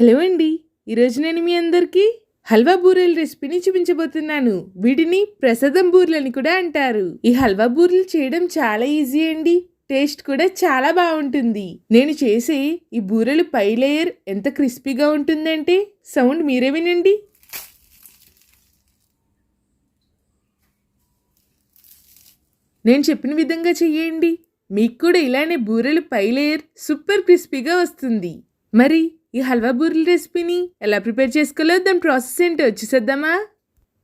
Hello అండి. ఈరోజు నేను మీ అందరికీ హల్వా బూరెల రెసిపీని చూపించబోతున్నాను. వీటిని ప్రసాదం బూరెలని కూడా అంటారు. ఈ హల్వా బూరెలు చేయడం చాలా ఈజీ అండి. టేస్ట్ కూడా చాలా బాగుంటుంది. నేను చేసే ఈ బూరెలు పై లేయర్ ఎంత క్రిస్పీగా ఉంటుందంటే సౌండ్ మీరే వినండి. నేను చెప్పిన విధంగా చెయ్యండి. మీకు కూడా ఇలానే బూరెలు పై లేయర్ సూపర్ క్రిస్పీగా వస్తుంది. మరి ఈ హల్వా బూరెల రెసిపీని ఎలా ప్రిపేర్ చేసుకోవాలో దాని ప్రాసెస్ ఏంటో వచ్చేసేద్దామా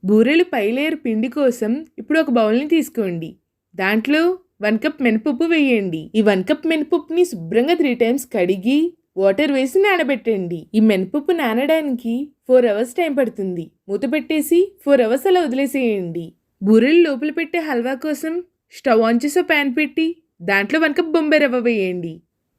బూరెలు పైలేయర్ పిండి కోసం ఇప్పుడు ఒక బౌల్ని తీసుకోండి. దాంట్లో వన్ కప్ మినపప్పు వేయండి. ఈ వన్ కప్ మినపప్పుని శుభ్రంగా త్రీ టైమ్స్ కడిగి వాటర్ వేసి నానబెట్టండి. ఈ మినపప్పు నానడానికి ఫోర్ అవర్స్ టైం పడుతుంది. మూత పెట్టేసి ఫోర్ అవర్స్ అలా వదిలేసేయండి. బూరెలు లోపల పెట్టే హల్వా కోసం స్టవ్ ఆన్ చేసి ప్యాన్ పెట్టి దాంట్లో వన్ కప్ బొంబాయి రవ్వ వేయండి.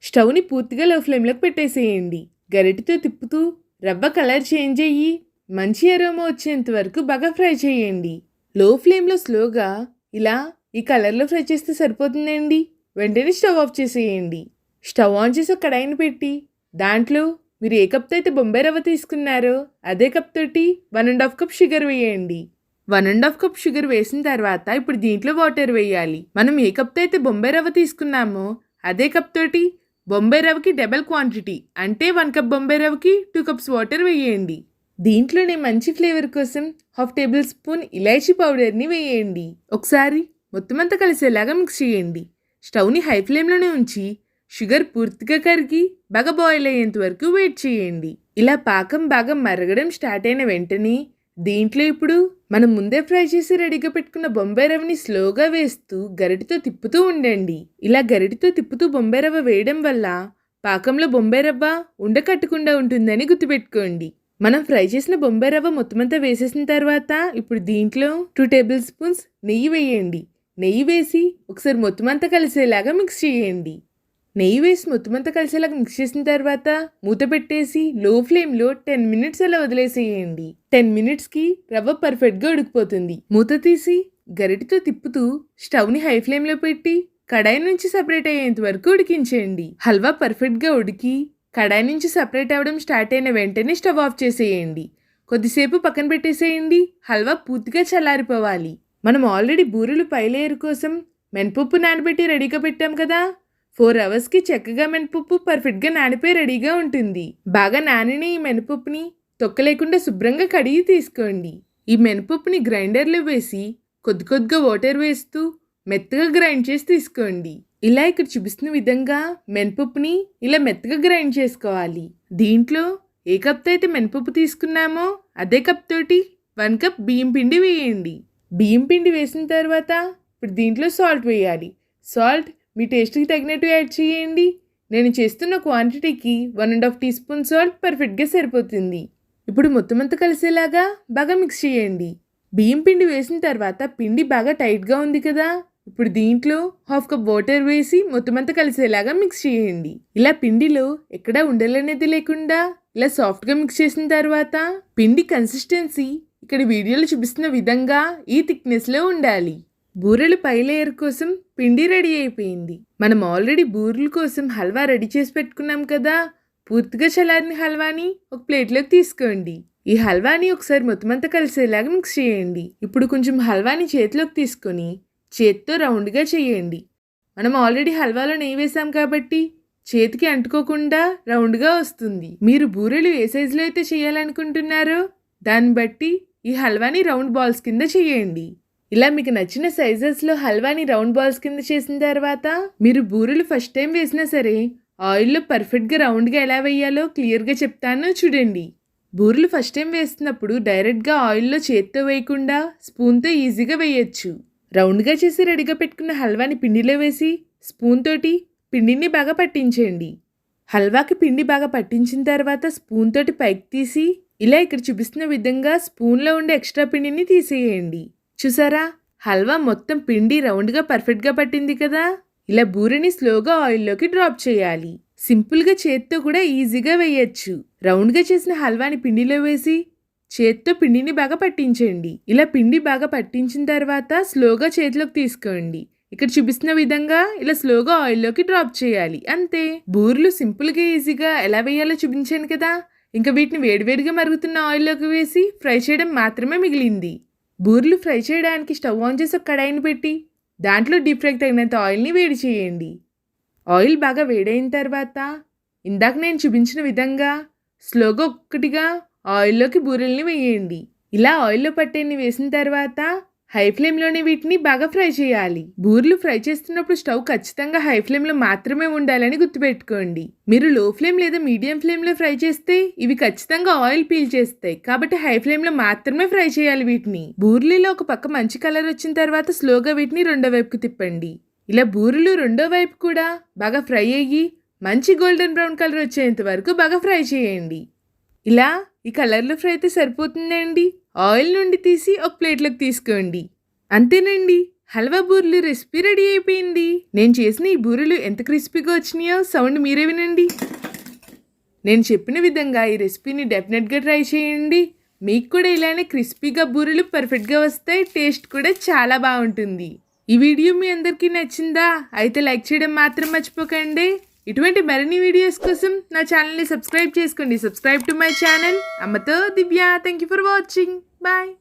స్టవ్ని పూర్తిగా లో ఫ్లేమ్లోకి పెట్టేసేయండి. గరిటితో తిప్పుతూ రవ్వ కలర్ చేంజ్ అయ్యి మంచి అరోమా వచ్చేంత వరకు బాగా ఫ్రై చేయండి. లో ఫ్లేమ్లో స్లోగా ఇలా ఈ కలర్లో ఫ్రై చేస్తే సరిపోతుందండి. వెంటనే స్టవ్ ఆఫ్ చేసేయండి. స్టవ్ ఆన్ చేసి ఒక కడాయిని పెట్టి దాంట్లో మీరు ఏ కప్తో అయితే బొంబాయి రవ్వ తీసుకున్నారో అదే కప్ తోటి one and half cup sugar వేయండి. One and half cup sugar వేసిన తర్వాత ఇప్పుడు దీంట్లో వాటర్ వేయాలి. మనం ఏ కప్తో అయితే బొంబాయి రవ్వ తీసుకున్నామో అదే కప్ తోటి బొంబాయి రవ్వకి డబల్ క్వాంటిటీ అంటే వన్ కప్ బొంబాయి రవ్వకి టూ కప్స్ వాటర్ వేయండి. దీంట్లోనే మంచి ఫ్లేవర్ కోసం హాఫ్ టేబుల్ స్పూన్ ఇలాచీ పౌడర్ని వేయండి. ఒకసారి మొత్తం అంతా కలిసేలాగా మిక్స్ చేయండి. స్టవ్ని హై ఫ్లేమ్లోనే ఉంచి షుగర్ పూర్తిగా కరిగి బాగా బాయిల్ అయ్యేంత వరకు వెయిట్ చేయండి. ఇలా పాకం బాగా మరగడం స్టార్ట్ అయిన వెంటనే దీంట్లో ఇప్పుడు మనం ముందే ఫ్రై చేసి రెడీగా పెట్టుకున్న బొంబాయి రవ్వని స్లోగా వేస్తూ గరిటతో తిప్పుతూ ఉండండి. ఇలా గరిటతో తిప్పుతూ బొంబాయి రవ్వ వేయడం వల్ల పాకంలో బొంబాయి రవ్వ ఉండకట్టకుండా ఉంటుందని గుర్తుపెట్టుకోండి. మనం ఫ్రై చేసిన బొంబాయి రవ్వ మొత్తం అంతా వేసేసిన తర్వాత ఇప్పుడు దీంట్లో టూ టేబుల్ స్పూన్స్ నెయ్యి వేయండి. నెయ్యి వేసి ఒకసారి మొత్తం అంతా కలిసేలాగా మిక్స్ చేయండి. నెయ్యి వేసి మొత్తమంతా కలిసేలాగా మిక్స్ చేసిన తర్వాత మూత పెట్టేసి లో ఫ్లేమ్లో టెన్ మినిట్స్ అలా వదిలేసేయండి. టెన్ మినిట్స్కి రవ్వ పర్ఫెక్ట్గా ఉడికిపోతుంది. మూత తీసి గరిటతో తిప్పుతూ స్టవ్ని హై ఫ్లేమ్లో పెట్టి కడాయి నుంచి సపరేట్ అయ్యేంత వరకు ఉడికించేయండి. హల్వా పర్ఫెక్ట్గా ఉడికి కడాయి నుంచి సపరేట్ అవ్వడం స్టార్ట్ అయిన వెంటనే స్టవ్ ఆఫ్ చేసేయండి. కొద్దిసేపు పక్కన పెట్టేసేయండి. హల్వా పూర్తిగా చల్లారిపోవాలి. మనం ఆల్రెడీ బూరెలు పైలేయరు కోసం మినపప్పు నానబెట్టి రెడీగా పెట్టాం కదా? ఫోర్ అవర్స్కి చక్కగా మినపప్పు పర్ఫెక్ట్గా నానిపోయి రెడీగా ఉంటుంది. బాగా నానిన ఈ మినపప్పుని తొక్క లేకుండా శుభ్రంగా కడిగి తీసుకోండి. ఈ మినపప్పుని గ్రైండర్లో వేసి కొద్ది కొద్దిగా వాటర్ వేస్తూ మెత్తగా గ్రైండ్ చేసి తీసుకోండి. ఇలా ఇక్కడ చూపిస్తున్న విధంగా మినపప్పుని ఇలా మెత్తగా గ్రైండ్ చేసుకోవాలి. దీంట్లో ఏ కప్తో అయితే మినపప్పు తీసుకున్నామో అదే కప్ తోటి వన్ కప్ బియ్యం పిండి వేయండి. బియ్యం పిండి వేసిన తర్వాత ఇప్పుడు దీంట్లో సాల్ట్ వేయాలి. సాల్ట్ మీ టేస్ట్కి తగినట్టు యాడ్ చేయండి. నేను చేస్తున్న క్వాంటిటీకి one and half teaspoon salt పర్ఫెక్ట్గా సరిపోతుంది. ఇప్పుడు మొత్తం అంతా కలిసేలాగా బాగా మిక్స్ చేయండి. బియ్యం పిండి వేసిన తర్వాత పిండి బాగా టైట్గా ఉంది కదా ఇప్పుడు దీంట్లో హాఫ్ కప్ వాటర్ వేసి మొత్తం అంతా కలిసేలాగా మిక్స్ చేయండి. ఇలా పిండిలో ఎక్కడ ఉండలనేది లేకుండా ఇలా సాఫ్ట్గా మిక్స్ చేసిన తర్వాత పిండి కన్సిస్టెన్సీ ఇక్కడ వీడియోలో చూపిస్తున్న విధంగా ఈ థిక్నెస్లో ఉండాలి. బూరెలు పై లేయర్ కోసం పిండి రెడీ అయిపోయింది. మనం ఆల్రెడీ బూరెల కోసం హల్వా రెడీ చేసి పెట్టుకున్నాం కదా. పూర్తిగా చల్లారిన హల్వాని. ఒక ప్లేట్లోకి తీసుకోండి. ఈ హల్వాని ఒకసారి మొత్తం అంతా కలిసేలాగా మిక్స్ చేయండి. ఇప్పుడు కొంచెం హల్వాని చేతిలోకి తీసుకొని చేత్తో రౌండ్గా చేయండి. మనం ఆల్రెడీ హల్వాలో నెయ్యి వేసాం కాబట్టి చేతికి అంటుకోకుండా రౌండ్గా వస్తుంది. మీరు బూరెలు ఏ సైజులో అయితే చేయాలనుకుంటున్నారో దాన్ని బట్టి ఈ హల్వాని రౌండ్ బాల్స్ కింద చేయండి. ఇలా మీకు నచ్చిన సైజెస్లో హల్వాని రౌండ్ బాల్స్ కింద చేసిన తర్వాత మీరు బూరెలు ఫస్ట్ టైం వేసినా సరే ఆయిల్లో పర్ఫెక్ట్గా రౌండ్గా ఎలా వేయాలో క్లియర్గా చెప్తాను చూడండి. బూరెలు ఫస్ట్ టైం వేస్తున్నప్పుడు డైరెక్ట్గా ఆయిల్లో చేత్తో వేయకుండా స్పూన్తో ఈజీగా వేయచ్చు. రౌండ్గా చేసి రెడీగా పెట్టుకున్న హల్వాని పిండిలో వేసి స్పూన్ తోటి పిండిని బాగా పట్టించండి హల్వాకి పిండి బాగా పట్టించిన తర్వాత స్పూన్ తోటి పైకి తీసి ఇలా ఇక్కడ చూపిస్తున్న విధంగా స్పూన్లో ఉండే ఎక్స్ట్రా పిండిని తీసేయండి. చూసారా? హల్వా మొత్తం పిండి రౌండ్గా పర్ఫెక్ట్గా పట్టింది కదా? ఇలా బూరెని స్లోగా ఆయిల్లోకి డ్రాప్ చేయాలి. సింపుల్గా చేత్తో కూడా ఈజీగా వేయచ్చు. రౌండ్గా చేసిన హల్వాని పిండిలో వేసి చేత్తో పిండిని బాగా పట్టించండి. ఇలా పిండి బాగా పట్టించిన తర్వాత స్లోగా చేతిలోకి తీసుకోండి. ఇక్కడ చూపిస్తున్న విధంగా ఇలా స్లోగా ఆయిల్లోకి డ్రాప్ చేయాలి. అంతే. బూరెలు సింపుల్గా ఈజీగా ఎలా వేయాలో చూపించాను కదా? ఇంకా వీటిని వేడివేడిగా మరుగుతున్న ఆయిల్లోకి వేసి ఫ్రై చేయడం మాత్రమే మిగిలింది. బూరెలు ఫ్రై చేయడానికి స్టవ్ ఆన్ చేసి ఒక కడాయిని పెట్టి దాంట్లో డీప్ ఫ్రైకి తగినంత ఆయిల్ని వేడి చేయండి. ఆయిల్ బాగా వేడైన తర్వాత ఇందాక నేను చూపించిన విధంగా స్లోగా ఒక్కటిగా ఆయిల్లోకి బూరెల్ని వేయండి. ఇలా ఆయిల్లో పట్టేని వేసిన తర్వాత హై ఫ్లేమ్లోనే వీటిని బాగా ఫ్రై చేయాలి. బూరెలు ఫ్రై చేస్తున్నప్పుడు స్టవ్ ఖచ్చితంగా హై ఫ్లేమ్లో మాత్రమే ఉండాలని గుర్తుపెట్టుకోండి. మీరు లో ఫ్లేమ్ లేదా మీడియం ఫ్లేమ్లో ఫ్రై చేస్తే ఇవి ఖచ్చితంగా ఆయిల్ పీల్ చేస్తాయి. కాబట్టి హై ఫ్లేమ్లో మాత్రమే ఫ్రై చేయాలి వీటిని. బూర్లీలో ఒక పక్క మంచి కలర్ వచ్చిన తర్వాత స్లోగా వీటిని రెండో వైపుకు తిప్పండి. ఇలా బూరెలు రెండో వైపు కూడా బాగా ఫ్రై అయ్యి మంచి గోల్డెన్ బ్రౌన్ కలర్ వచ్చేంత వరకు బాగా ఫ్రై చేయండి. ఇలా ఈ కలర్లో ఫ్రై అయితే సరిపోతుందండి. ఆయిల్ నుండి తీసి ఒక ప్లేట్లోకి తీసుకోండి. అంతేనండి. హల్వా బూరెలు రెసిపీ రెడీ అయిపోయింది. నేను చేసిన ఈ బూరెలు ఎంత క్రిస్పీగా వచ్చినాయో సౌండ్ మీరే వినండి. నేను చెప్పిన విధంగా ఈ రెసిపీని డెఫినెట్గా ట్రై చేయండి. మీకు కూడా ఇలానే క్రిస్పీగా బూరెలు పర్ఫెక్ట్గా వస్తాయి. టేస్ట్ కూడా చాలా బాగుంటుంది. ఈ వీడియో మీ అందరికీ నచ్చిందా? అయితే లైక్ చేయడం మాత్రం మర్చిపోకండి. ఇటువంటి మరిన్ని వీడియోస్ కోసం నా ఛానల్ని సబ్స్క్రైబ్ చేసుకోండి. సబ్స్క్రైబ్ టు మై ఛానల్ అమ్మతో Divya. Thank you for watching bye